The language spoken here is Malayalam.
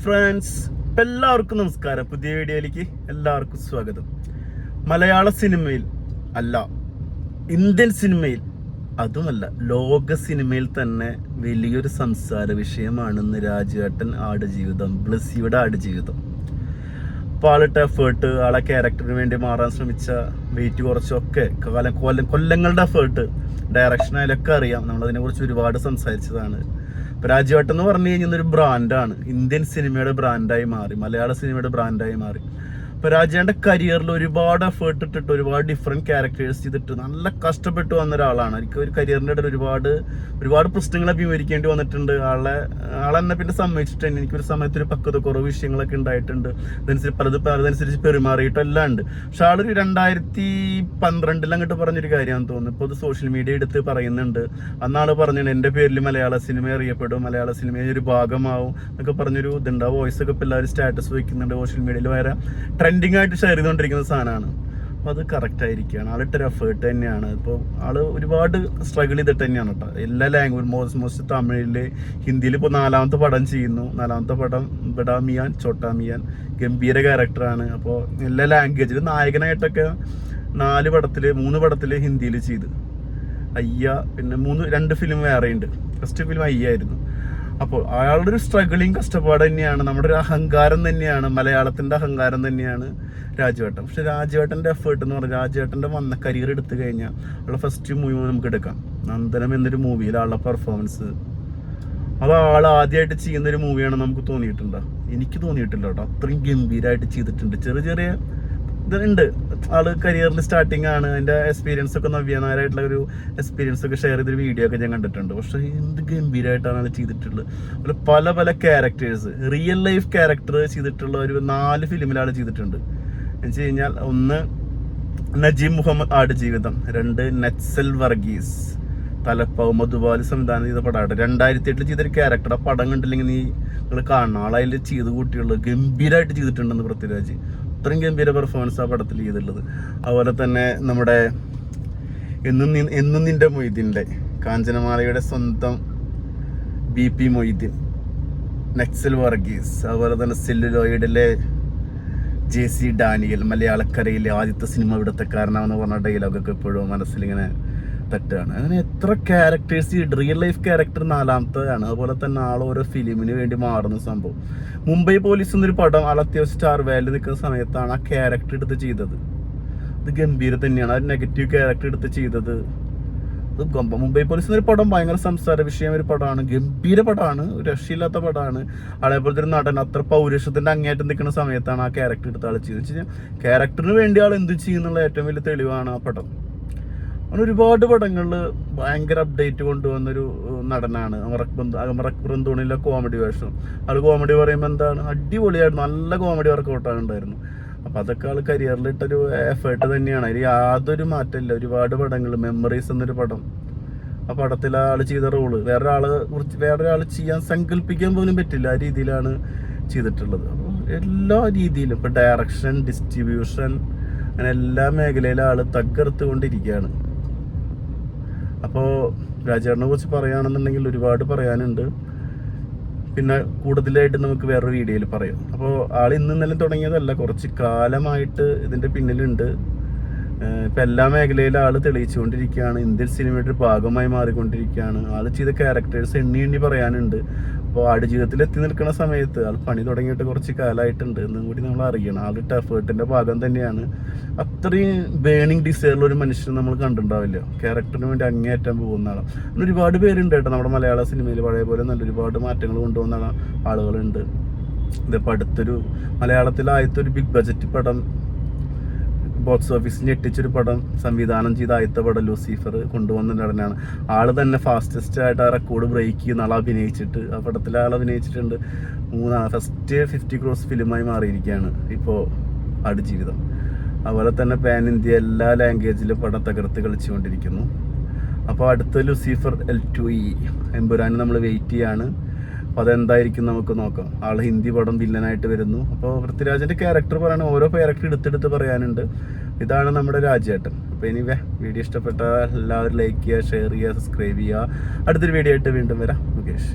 ഫ്രണ്ട്സ് എല്ലാവർക്കും നമസ്കാരം. പുതിയ വീഡിയോയിലേക്ക് എല്ലാവർക്കും സ്വാഗതം. മലയാള സിനിമയിൽ അല്ല ഇന്ത്യൻ സിനിമയിൽ അതുമല്ല ലോക സിനിമയിൽ തന്നെ വലിയൊരു സംസാര വിഷയമാണെന്ന് രാജുവേട്ടൻ ആടുജീവിതം ബ്ലസ്സിയുടെ ആടുജീവിതം. അപ്പോൾ ആളിട്ട എഫേർട്ട് ആളെ ക്യാരക്ടറിന് വേണ്ടി മാറാൻ ശ്രമിച്ച വെയിറ്റ് കുറച്ചൊക്കെ കാലം കൊല്ലം കൊല്ലങ്ങളുടെ എഫേർട്ട് ഡയറക്ഷൻ ആയാലൊക്കെ അറിയാം. നമ്മളതിനെ കുറിച്ച് ഒരുപാട് സംസാരിച്ചതാണ്. രാജുവേട്ടൻ എന്ന് പറഞ്ഞു കഴിഞ്ഞാൽ ഒരു ബ്രാൻഡാണ് ഇന്ത്യൻ സിനിമയുടെ ബ്രാൻഡായി മാറി. മലയാള സിനിമയുടെ ബ്രാൻഡായി മാറി. ഇപ്പൊ രാജേന്റെ കരിയറിൽ ഒരുപാട് എഫേർട്ട് ഇട്ടിട്ട് ഒരുപാട് ഡിഫറെന്റ് ക്യാരക്ടേഴ്സ് ചെയ്തിട്ട് നല്ല കഷ്ടപ്പെട്ട് വന്ന ഒരാളാണ്. എനിക്ക് ഒരു കരിയറിന്റെ ഇടയിൽ ഒരുപാട് ഒരുപാട് പ്രശ്നങ്ങൾ അഭിമുഖീകരിക്കേണ്ടി വന്നിട്ടുണ്ട്. ആളെ ആളെന്നെ പിന്നെ സമ്മതിച്ചിട്ടുണ്ട് എനിക്കൊരു സമയത്ത് ഒരു പക്വത കുറവ് വിഷയങ്ങളൊക്കെ ഉണ്ടായിട്ടുണ്ട്. അതനുസരിച്ച് പലത് പലതനുസരിച്ച് പെരുമാറിയിട്ടും എല്ലാം ഉണ്ട്. പക്ഷെ ആളൊരു രണ്ടായിരത്തി പന്ത്രണ്ടിൽ അങ്ങോട്ട് പറഞ്ഞൊരു കാര്യമാണെന്ന് തോന്നുന്നു. ഇപ്പോൾ അത് സോഷ്യൽ മീഡിയ എടുത്ത് പറയുന്നുണ്ട്. അന്നാണ് പറഞ്ഞത് എന്റെ പേരിൽ മലയാള സിനിമ അറിയപ്പെടും. മലയാള സിനിമയിൽ ഒരു ഭാഗമാവും എന്നൊക്കെ പറഞ്ഞൊരു ഇതുണ്ട്. ആ വോയിസ് ഒക്കെ ഇപ്പോൾ എല്ലാവരും സ്റ്റാറ്റസ് വയ്ക്കുന്നുണ്ട്. സോഷ്യൽ മീഡിയയിൽ വരെ. ട്രെൻഡിങ് ആയിട്ട് ഷെയർ ചെയ്തുകൊണ്ടിരിക്കുന്ന സാധനമാണ്. അപ്പോൾ അത് കറക്റ്റ് ആയിരിക്കുകയാണ്. ആളിട്ടൊരു എഫേർട്ട് തന്നെയാണ്. ഇപ്പോൾ ആൾ ഒരുപാട് സ്ട്രഗിൾ ചെയ്തിട്ട് തന്നെയാണ് കേട്ടോ. എല്ലാ ലാംഗ്വേജ് മോസ്റ്റ് മോസ്റ്റ് തമിഴിൽ ഹിന്ദിയിൽ ഇപ്പോൾ നാലാമത്തെ പടം ചെയ്യുന്നു. നാലാമത്തെ പടം ബഡാമിയാൻ ചോട്ടാമിയാൻ ചോട്ടാ മിയാൻ ഗംഭീര ക്യാരക്ടറാണ് അപ്പോൾ എല്ലാ ലാംഗ്വേജിലും നായകനായിട്ടൊക്കെ നാല് പടത്തിൽ മൂന്ന് പടത്തിൽ ഹിന്ദിയിൽ ചെയ്ത്. അയ്യ പിന്നെ മൂന്ന് രണ്ട് ഫിലിം വേറെയുണ്ട്. ഫസ്റ്റ് ഫിലിം അയ്യായിരുന്നു. അപ്പോൾ അയാളുടെ ഒരു സ്ട്രഗിളിങ് കഷ്ടപ്പാട് തന്നെയാണ്. നമ്മുടെ ഒരു അഹങ്കാരം തന്നെയാണ്. മലയാളത്തിന്റെ അഹങ്കാരം തന്നെയാണ് രാജുവേട്ടൻ. പക്ഷെ രാജുവേട്ടന്റെ എഫേർട്ട് എന്ന് പറഞ്ഞാൽ രാജുവേട്ടന്റെ വന്ന കരിയർ എടുത്തു കഴിഞ്ഞാൽ ഉള്ള ഫസ്റ്റ് മൂവി നമുക്ക് എടുക്കാം. നന്ദനം എന്നൊരു മൂവിയിൽ ആളുടെ പെർഫോമൻസ് അത് ആൾ ആദ്യമായിട്ട് ചെയ്യുന്ന ഒരു മൂവിയാണ് നമുക്ക് തോന്നിയിട്ടുണ്ടോ? എനിക്ക് തോന്നിയിട്ടില്ല കേട്ടോ. അത്രയും ഗംഭീരമായിട്ട് ചെയ്തിട്ടുണ്ട്. ചെറിയ ചെറിയ ഇതുണ്ട്. ആൾ കരിയറിൽ സ്റ്റാർട്ടിങ് ആണ്. അതിന്റെ എക്സ്പീരിയൻസ് ഒക്കെ നവ്യനാരായിട്ടുള്ള ഒരു എക്സ്പീരിയൻസ് ഒക്കെ ഷെയർ ചെയ്തൊരു വീഡിയോ ഒക്കെ ഞാൻ കണ്ടിട്ടുണ്ട്. പക്ഷെ എന്ത് ഗംഭീരമായിട്ടാണ് അത് ചെയ്തിട്ടുള്ളത്. പല പല ക്യാരക്ടേഴ്സ് റിയൽ ലൈഫ് ക്യാരക്ടർ ചെയ്തിട്ടുള്ള ഒരു നാല് ഫിലിമിലാണ് ചെയ്തിട്ടുണ്ട്. എന്ന് വെച്ച് കഴിഞ്ഞാൽ ഒന്ന് നജീം മുഹമ്മദ് ആട് ജീവിതം രണ്ട് നക്സൽ വർഗീസ് തലപ്പാവ് മധുബാലി സംവിധാനം ചെയ്ത പടമാണ് രണ്ടായിരത്തി എട്ടിൽ ചെയ്തൊരു ക്യാരക്ടർ ആ പടം കണ്ടില്ലെങ്കിൽ നീ നിങ്ങൾ കാണണം. ആളതിൽ ചെയ്ത് കൂട്ടിയുള്ളത് ഗംഭീരമായിട്ട് ചെയ്തിട്ടുണ്ടെന്ന് പൃഥ്വിരാജ്. അത്രയും ഗംഭീര പെർഫോമൻസ് ആ പടത്തിൽ ചെയ്തിട്ടുള്ളത്. അതുപോലെ തന്നെ നമ്മുടെ എന്നും എന്നും നിന്റെ മൊയ്തീന്റെ കാഞ്ചനമാലയുടെ സ്വന്തം ബി പി മൊയ്തീൻ നക്സൽ വർഗീസ് അതുപോലെ തന്നെ സെല്ലുലോയിഡിലെ ജെ സി ഡാനിയൽ മലയാളക്കരയിലെ ആദ്യത്തെ സിനിമ ഇവിടുത്തെ കാരണമെന്ന് പറഞ്ഞ ഡയലോഗൊക്കെ ഇപ്പോഴും മനസ്സിലിങ്ങനെ തട്ടുകയാണ് അങ്ങനെ എത്ര ക്യാരക്ടേഴ്സ് റിയൽ ലൈഫ് ക്യാരക്ടർ നാലാമത്തതാണ് അതുപോലെ തന്നെ ആൾ ഓരോ ഫിലിമിന് വേണ്ടി മാറുന്ന സംഭവം. മുംബൈ പോലീസ് എന്നൊരു പടം ആൾ അത്യാവശ്യം സ്റ്റാർ വാല്യൂ നിൽക്കുന്ന സമയത്താണ് ആ ക്യാരക്ടർ എടുത്ത് ചെയ്തത്. അത് ഗംഭീര തന്നെയാണ്. ആ നെഗറ്റീവ് ക്യാരക്ടർ എടുത്ത് ചെയ്തത്. അത് ഗംഭ- മുംബൈ പോലീസ് എന്നൊരു പടം ഭയങ്കര സംസാര വിഷയം ഒരു പടമാണ്. ഗംഭീര പടമാണ്. ഒരു രക്ഷയില്ലാത്ത പടമാണ്. അതേപോലെ ഒരു നടൻ അത്ര പൗരുഷത്തിന്റെ അങ്ങേറ്റം നിൽക്കുന്ന സമയത്താണ് ആ ക്യാരക്ടർ എടുത്ത ആൾ ചെയ്തത്. വെച്ച് കഴിഞ്ഞാൽ ക്യാരക്ടറിന് വേണ്ടി ആൾ എന്ത് ചെയ്യുന്നുള്ള ഏറ്റവും വലിയ തെളിവാണ് ആ പടം. അങ്ങനെ ഒരുപാട് പടങ്ങളിൽ ഭയങ്കര അപ്ഡേറ്റ് കൊണ്ടുവന്നൊരു നടനാണ്. അമറക് അമറക് ബന്ധുണിലെ കോമഡി വേഷം. ആൾ കോമഡി പറയുമ്പോൾ എന്താണ്? അടിപൊളിയായിരുന്നു. നല്ല കോമഡി വർക്കൗട്ടാണ് ഉണ്ടായിരുന്നു അപ്പം അതൊക്കെ ആൾ കരിയറിലിട്ടൊരു എഫേർട്ട് തന്നെയാണ്. അതിൽ യാതൊരു മാറ്റമില്ല. ഒരുപാട് പടങ്ങൾ മെമ്മറീസ് എന്നൊരു പടം. ആ പടത്തിൽ ആൾ ചെയ്ത റോൾ വേറൊരാൾ കുറിച്ച് വേറൊരാൾ ചെയ്യാൻ സങ്കല്പിക്കാൻ പോലും പറ്റില്ല. ആ രീതിയിലാണ് ചെയ്തിട്ടുള്ളത്. അപ്പോൾ എല്ലാ രീതിയിലും ഇപ്പം ഡയറക്ഷൻ ഡിസ്ട്രിബ്യൂഷൻ അങ്ങനെ എല്ലാ മേഖലയിലും ആൾ തകർത്ത് കൊണ്ടിരിക്കുകയാണ് അപ്പോൾ രാജേട്ടനെ കുറിച്ച് പറയുകയാണെന്നുണ്ടെങ്കിൽ ഒരുപാട് പറയാനുണ്ട്. പിന്നെ കൂടുതലായിട്ട് നമുക്ക് വേറൊരു വീഡിയോയിൽ പറയാം. അപ്പോൾ ആൾ ഇന്ന് ഇന്നലെ തുടങ്ങിയതല്ല കുറച്ച് കാലമായിട്ട് ഇതിന്റെ പിന്നിലുണ്ട്. ഇപ്പം എല്ലാ മേഖലയിലും ആൾ തെളിയിച്ചുകൊണ്ടിരിക്കുകയാണ്. ഇന്ത്യൻ സിനിമയുടെ ഭാഗമായി മാറിക്കൊണ്ടിരിക്കുകയാണ്. ആൾ ചെയ്ത ക്യാരക്ടേഴ്സ് എണ്ണി എണ്ണി പറയാനുണ്ട്. അപ്പോൾ ആട് ജീവിതത്തിൽ എത്തി നിൽക്കുന്ന സമയത്ത് ആൾ പണി തുടങ്ങിയിട്ട് കുറച്ച് കാലമായിട്ടുണ്ട് എന്നും കൂടി നമ്മൾ അറിയണം. ആളുടെ എഫേർട്ടിന്റെ ഭാഗം തന്നെയാണ്. അത്രയും ബേണിങ് ഡിസൈറിൽ ഒരു മനുഷ്യനെ നമ്മൾ കണ്ടിട്ടുണ്ടാവില്ല. ക്യാരക്ടറിന് വേണ്ടി അങ്ങേയറ്റം പോകുന്ന ആളാണ് അങ്ങനെ ഒരുപാട് പേരുണ്ട് കേട്ടോ നമ്മുടെ മലയാള സിനിമയിൽ. പഴയ പോലെ നല്ല ഒരുപാട് മാറ്റങ്ങൾ കൊണ്ടുവന്ന ആളുകളുണ്ട്. ഇതിപ്പോൾ അടുത്തൊരു ഒരു ബിഗ് ബജറ്റ് പടം ബോക്സ് ഓഫീസിൽ ഞെട്ടിച്ചൊരു പടം സംവിധാനം ചെയ്ത ആദ്യത്തെ പടം ലൂസിഫർ കൊണ്ടുവന്ന നടനാണ്. ആൾ തന്നെ ഫാസ്റ്റസ്റ്റ് ആയിട്ട് ആ റെക്കോർഡ് ബ്രേക്ക് ചെയ്യുന്ന ആൾ അഭിനയിച്ചിട്ട് ആ പടത്തിൽ ആൾ അഭിനയിച്ചിട്ടുണ്ട്. മൂന്നാ ഫസ്റ്റ് ഫിഫ്റ്റി ക്രോസ് ഫിലിമായി മാറിയിരിക്കുകയാണ് ഇപ്പോൾ ആടുജീവിതം അതുപോലെ തന്നെ പാൻ ഇന്ത്യ എല്ലാ ലാംഗ്വേജിലും പടം തകർത്ത് കളിച്ചുകൊണ്ടിരിക്കുന്നു. അപ്പോൾ അടുത്ത Lucifer L two E Empuraan നമ്മൾ വെയിറ്റ് ചെയ്യാണ്. അപ്പോൾ അതെന്തായിരിക്കും നമുക്ക് നോക്കാം. ആൾ ഹിന്ദി പടം വില്ലനായിട്ട് വരുന്നു. അപ്പോൾ പൃഥ്വിരാജിന്റെ ക്യാരക്ടർ പറയണ ഓരോ ക്യാരക്ടർ എടുത്തെടുത്ത് പറയാനുണ്ട്. ഇതാണ് നമ്മുടെ രാജേട്ടൻ. അപ്പോൾ ഇനി വേ വീഡിയോ ഇഷ്ടപ്പെട്ട എല്ലാവരും ലൈക്ക് ചെയ്യുക ഷെയർ ചെയ്യുക സബ്സ്ക്രൈബ് ചെയ്യുക. അടുത്തൊരു വീഡിയോ ആയിട്ട് വീണ്ടും വരാം. മുകേഷ്.